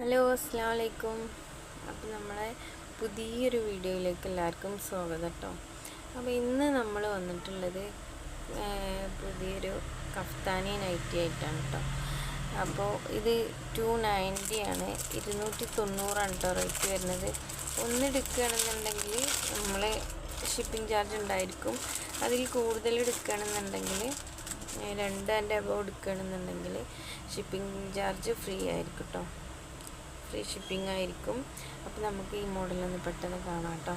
Hello അസ്സാം വലൈക്കും അപ്പോൾ നമ്മളെ പുതിയൊരു വീഡിയോയിലേക്ക് എല്ലാവർക്കും സ്വാഗതം കേട്ടോ അപ്പോൾ ഇന്ന് നമ്മൾ വന്നിട്ടുള്ളത് പുതിയൊരു കഫ്താനി നൈറ്റി ആയിട്ടാണ് കേട്ടോ അപ്പോൾ ഇത് ടു നയന്റി ആണ്. ഇരുന്നൂറ്റി തൊണ്ണൂറാണ് കേട്ടോ റേറ്റ് വരുന്നത്. ഒന്നെടുക്കുകയാണെന്നുണ്ടെങ്കിൽ നമ്മൾ ഷിപ്പിംഗ് ചാർജ് ഉണ്ടായിരിക്കും. അതിൽ കൂടുതൽ എടുക്കുകയാണെന്നുണ്ടെങ്കിൽ രണ്ടാന്റെ അബവ് എടുക്കുകയാണെന്നുണ്ടെങ്കിൽ ഷിപ്പിംഗ് ചാർജ് ഫ്രീ ആയിരിക്കും കേട്ടോ ഫ്രീ ഷിപ്പിംഗ് ആയിരിക്കും അപ്പോൾ നമുക്ക് ഈ മോഡലൊന്ന് പെട്ടെന്ന് കാണാം കേട്ടോ.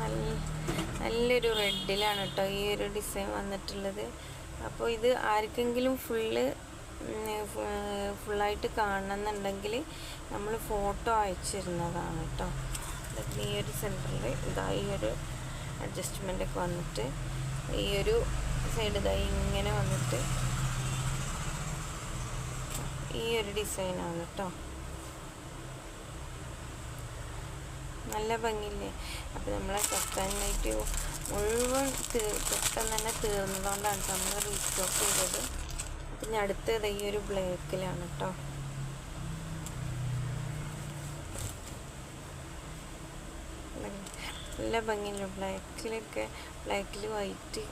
നല്ല നല്ലൊരു റെഡിലാണ് കേട്ടോ ഈ ഒരു ഡിസൈൻ വന്നിട്ടുള്ളത്. അപ്പോൾ ഇത് ആർക്കെങ്കിലും ഫുള്ള് ഫുള്ളായിട്ട് കാണണമെന്നുണ്ടെങ്കിൽ നമ്മൾ ഫോട്ടോ അയച്ചിരുന്നതാണ് കേട്ടോ. ഈ ഒരു സെന്ററിൽ ഇതാ ഈ ഒരു അഡ്ജസ്റ്റ്മെന്റ് ഒക്കെ വന്നിട്ട് ഈ ഒരു സൈഡ് ഇതായി ഇങ്ങനെ വന്നിട്ട് ഈ ഒരു ഡിസൈനാണ് കേട്ടോ നല്ല ഭംഗിയില്ലേ? അപ്പോൾ നമ്മളെ നൈറ്റ് മുഴുവൻ പെട്ടെന്ന് തന്നെ തീർന്നതുകൊണ്ടാണ് നമ്മൾ റീസ്റ്റോക്ക് ചെയ്തത്. പിന്നെ അടുത്തത് ഈ ഒരു ബ്ലാക്കിലാണ് കേട്ടോ നല്ല ഭംഗിയുള്ള ബ്ലാക്കിലൊക്കെ ബ്ലാക്കിൽ വൈറ്റ്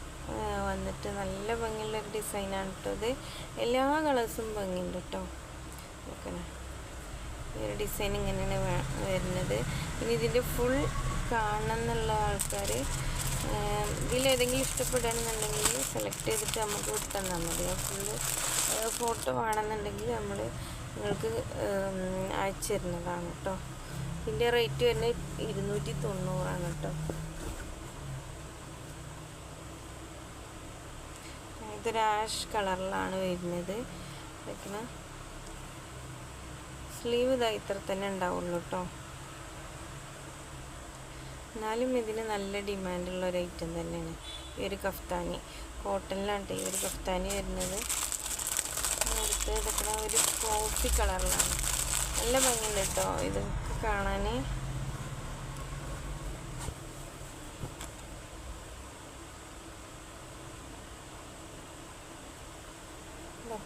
വന്നിട്ട് നല്ല ഭംഗിയുള്ള ഒരു ഡിസൈനാണ് കേട്ടോ ഇത്. എല്ലാ കളേഴ്സും ഭംഗിയുണ്ട് കേട്ടോ നോക്കണേ ഈ ഒരു ഡിസൈൻ ഇങ്ങനെയാണ് വരുന്നത്. ഇനി ഇതിന്റെ ഫുൾ കാണണം എന്നുള്ള ആൾക്കാർ ഇതിലേതെങ്കിലും ഇഷ്ടപ്പെടുകയാണെന്നുണ്ടെങ്കിൽ സെലക്ട് ചെയ്തിട്ട് നമുക്ക് വിട്ടുതന്നാൽ മതി. ഫുള്ള് ഫോട്ടോ വേണമെന്നുണ്ടെങ്കിൽ നമ്മൾ നിങ്ങൾക്ക് അയച്ചു തരുന്നതാണ് കേട്ടോ ഇതിന്റെ റേറ്റ് വരുന്നത് ഇരുന്നൂറ്റി തൊണ്ണൂറാണ് കേട്ടോ ഇതൊരു ആഷ് കളറിലാണ് വരുന്നത്. സ്ലീവ് ഇതാ ഇത്ര തന്നെ ഉണ്ടാവുള്ളൂ കേട്ടോ എന്നാലും ഇതിന് നല്ല ഡിമാൻഡുള്ള ഒരു ഐറ്റം തന്നെയാണ്. ഈ ഒരു കഫ്താനി. കോട്ടണിലാണ് ട്ടോ ഈ ഒരു കഫ്താനി വരുന്നത്. അടുത്ത് ഒരു കോഫി കളറിലാണ് നല്ല ഭംഗിയുണ്ട് കേട്ടോ ഇതൊക്കെ കാണാൻ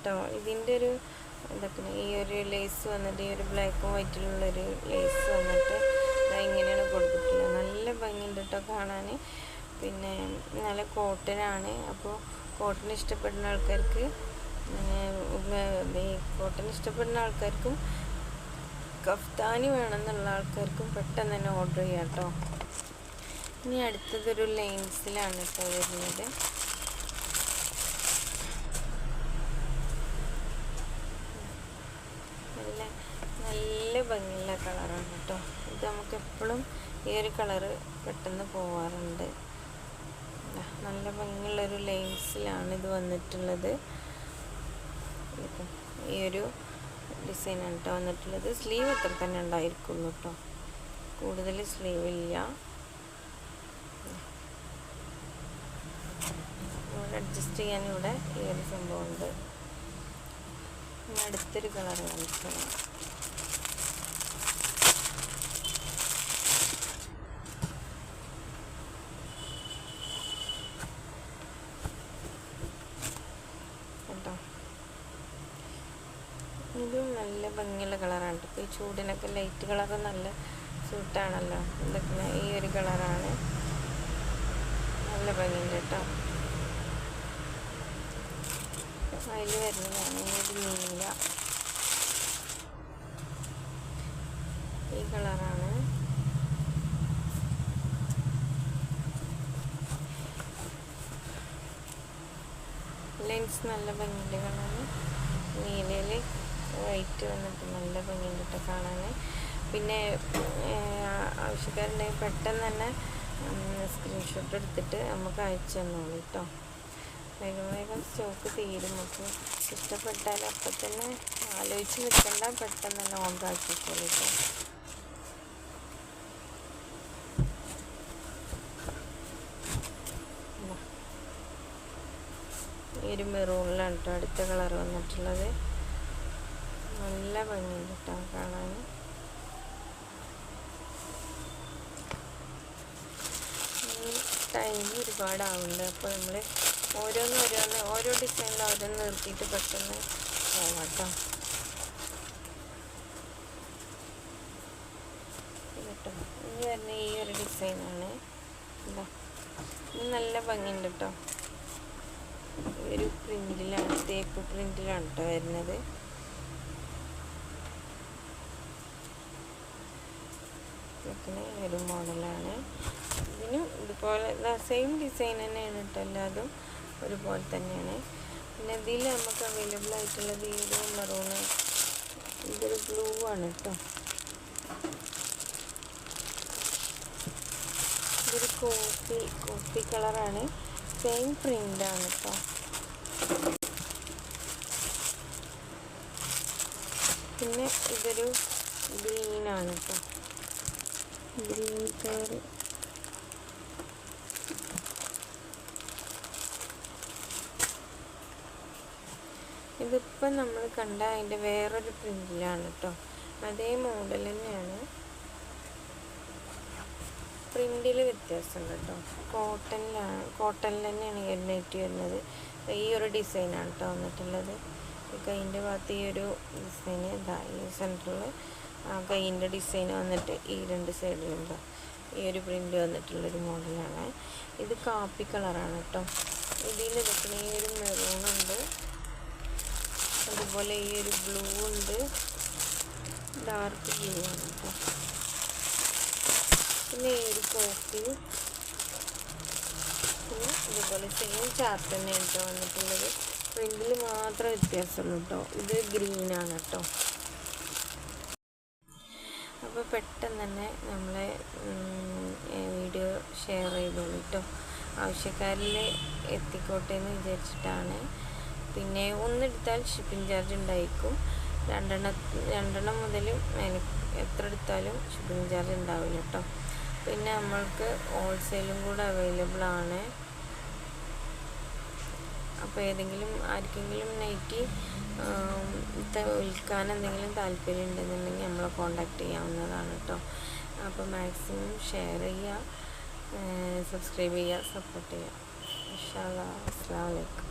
കേട്ടോ. ഇതിന്റെ ഒരു ഇതൊക്കെ ഈ ഒരു ലേസ് വന്നിട്ട് ഈ ഒരു ബ്ലാക്കും വൈറ്റിലുള്ളൊരു ലേസ് വന്നിട്ട് ഇങ്ങനെയാണ് കൊടുത്തിട്ടുള്ളത്. നല്ല ഭംഗിയുണ്ട് കേട്ടോ കാണാൻ പിന്നെ നല്ല കോട്ടനാണ് അപ്പോൾ കോട്ടൺ ഇഷ്ടപ്പെടുന്ന ആൾക്കാർക്ക് ഈ കോട്ടൺ ഇഷ്ടപ്പെടുന്ന ആൾക്കാർക്കും കഫ്താനി വേണമെന്നുള്ള ആൾക്കാർക്കും പെട്ടെന്ന് തന്നെ ഓർഡർ ചെയ്യാം കേട്ടോ. ഇനി അടുത്തതൊരു ലൈൻസിലാണ് കേട്ടോ വരുന്നത്. നല്ല ഭംഗിയുള്ള കളറാണ് കേട്ടോ. ഇത് നമുക്ക് എപ്പോഴും ഈ ഒരു കളറ് പെട്ടെന്ന് പോവാറുണ്ട്. നല്ല ഭംഗിയുള്ളൊരു ലൈൻസിലാണ് ഇത് വന്നിട്ടുള്ളത്. ഈ ഒരു ഡിസൈനാണ് കേട്ടോ വന്നിട്ടുള്ളത്. സ്ലീവ് ഇത്ര തന്നെ ഉണ്ടായിരിക്കുള്ളൂ കേട്ടോ. കൂടുതൽ സ്ലീവ് ഇല്ല. അഡ്ജസ്റ്റ് ചെയ്യാൻ ഇവിടെ ഈ ഒരു സംഭവമുണ്ട്. അടുത്തൊരു കളർ കേട്ടോ ഇതും നല്ല ഭംഗിയുള്ള കളറാണ് ഇപ്പോൾ ഈ ചൂടിനൊക്കെ ലൈറ്റ് കളറ് നല്ല സൂട്ടാണല്ലോ ഇതൊക്കെ ഈ ഒരു കളറാണ് നല്ല ഭംഗിയുണ്ട് കേട്ടോ. അതിൽ വരുന്നതാണ് ഒരു നീല ഈ കളറാണ്. ലെൻസ് നല്ല ഭംഗിയുടെ കളറാണ് നീലയിൽ വൈറ്റ് വന്നിട്ട് നല്ല ഭംഗിയുണ്ട് കാണാൻ പിന്നെ ആവശ്യക്കാരുണ്ടെങ്കിൽ പെട്ടെന്ന് തന്നെ സ്ക്രീൻഷോട്ട് എടുത്തിട്ട് നമുക്ക് അയച്ചു തന്നോളൂ കേട്ടോ വേഗം വേഗം സ്റ്റോക്ക് തീരും. അപ്പോൾ ഇഷ്ടപ്പെട്ടാൽ അപ്പം തന്നെ ആലോചിച്ച് നിൽക്കണ്ട പെട്ടെന്ന് തന്നെ ഓർഡർ ആക്കിക്കോളൂ ഒരു മെറൂണിലാണ് കേട്ടോ അടുത്ത കളർ വന്നിട്ടുള്ളത്. നല്ല ഭംഗിയുണ്ട് കേട്ടോ കാണാൻ. ടൈം ഒരുപാടാവുന്നുണ്ട്. അപ്പോൾ നമ്മൾ ഓരോന്ന് ഓരോന്ന് ഓരോ ഡിസൈനിൽ ഓരോന്ന് നിർത്തിയിട്ട് പെട്ടെന്ന് പോവാം കേട്ടോ. കേട്ടോ. വരുന്ന ഈ ഒരു ഡിസൈനാണ് ഇതാ. ഇത് നല്ല ഭംഗിയുണ്ട് കേട്ടോ. ഒരു പ്രിന്റിലാണ് തേപ്പ് പ്രിന്റിലാണ് കേട്ടോ വരുന്നത്. ഒരു മോഡലാണ് ഇതിനും ഇതുപോലെ സെയിം ഡിസൈൻ തന്നെയാണ് കേട്ടോ എല്ലാതും. ഒരുപോലെ തന്നെയാണ്. പിന്നെ ഇതിൽ നമുക്ക് അവൈലബിൾ ആയിട്ടുള്ളത് ഈ ഒരു മെറൂണ് ഇതൊരു ബ്ലൂ ആണ് കേട്ടോ ഇതൊരു കോഫി കോഫി കളറാണ് സെയിം പ്രിന്റാണ് കേട്ടോ പിന്നെ ഇതൊരു ഗ്രീനാണ് കേട്ടോ ഗ്രീൻ കളർ ഇതിപ്പം നമ്മൾ കണ്ട അതിന്റെ വേറൊരു പ്രിന്റിലാണ് കേട്ടോ അതേ മോഡൽ തന്നെയാണ്. പ്രിന്റിൽ വ്യത്യാസമുണ്ട് കേട്ടോ കോട്ടണിലാണ് കോട്ടണിൽ തന്നെയാണ് ഒരു വരുന്നത്. ഈ ഒരു ഡിസൈനാണ് കേട്ടോ വന്നിട്ടുള്ളത്. കൈന്റെ ഭാഗത്ത് ഈ ഒരു ഡിസൈൻ ഇതാ ഈ സെന്ററിൽ ആ കൈന്റെ ഡിസൈൻ വന്നിട്ട് ഈ രണ്ട് സൈഡിലുണ്ടോ ഈ ഒരു പ്രിന്റ് വന്നിട്ടുള്ളൊരു മോഡലാണ് ഇത് കാപ്പി കളറാണ് കേട്ടോ ഇതിൽ വെക്കണ ഈ ഒരു മെറൂൺ ഉണ്ട്. അതുപോലെ ഈ ഒരു ബ്ലൂ ഉണ്ട്. ഡാർക്ക് ബ്ലൂ ആണ് കേട്ടോ പിന്നെ ഈ ഒരു കോഫി ഇതുപോലെ സെയിം ചാർട്ട് തന്നെയാണ് കേട്ടോ വന്നിട്ടുള്ളത്. പ്രിന്റിൽ മാത്രം വ്യത്യാസമുള്ളൂ കേട്ടോ ഇത് ഗ്രീനാണ് കേട്ടോ അപ്പോൾ പെട്ടെന്ന് തന്നെ നമ്മളെ വീഡിയോ ഷെയർ ചെയ്തോളൂ കേട്ടോ ആവശ്യക്കാരിൽ എത്തിക്കോട്ടെ എന്ന് വിചാരിച്ചിട്ടാണ് പിന്നെ ഒന്നെടുത്താൽ ഷിപ്പിംഗ് ചാർജ് ഉണ്ടായിരിക്കും. രണ്ടെണ്ണം രണ്ടെണ്ണം മുതൽ എത്ര എടുത്താലും ഷിപ്പിംഗ് ചാർജ് ഉണ്ടാവില്ല കേട്ടോ. പിന്നെ നമ്മൾക്ക് ഹോൾസെയിലും കൂടെ അവൈലബിൾ ആണ്. അപ്പോൾ ഏതെങ്കിലും ആർക്കെങ്കിലും നൈറ്റി വിൽക്കാൻ എന്തെങ്കിലും താല്പര്യം ഉണ്ടെന്നുണ്ടെങ്കിൽ നമ്മളെ കോണ്ടാക്ട് ചെയ്യാവുന്നതാണ് കേട്ടോ. അപ്പോൾ മാക്സിമം ഷെയർ ചെയ്യുക സബ്സ്ക്രൈബ് ചെയ്യുക സപ്പോർട്ട് ചെയ്യുക. ഇൻഷാല്ലാ അസ്സാം വലൈക്കും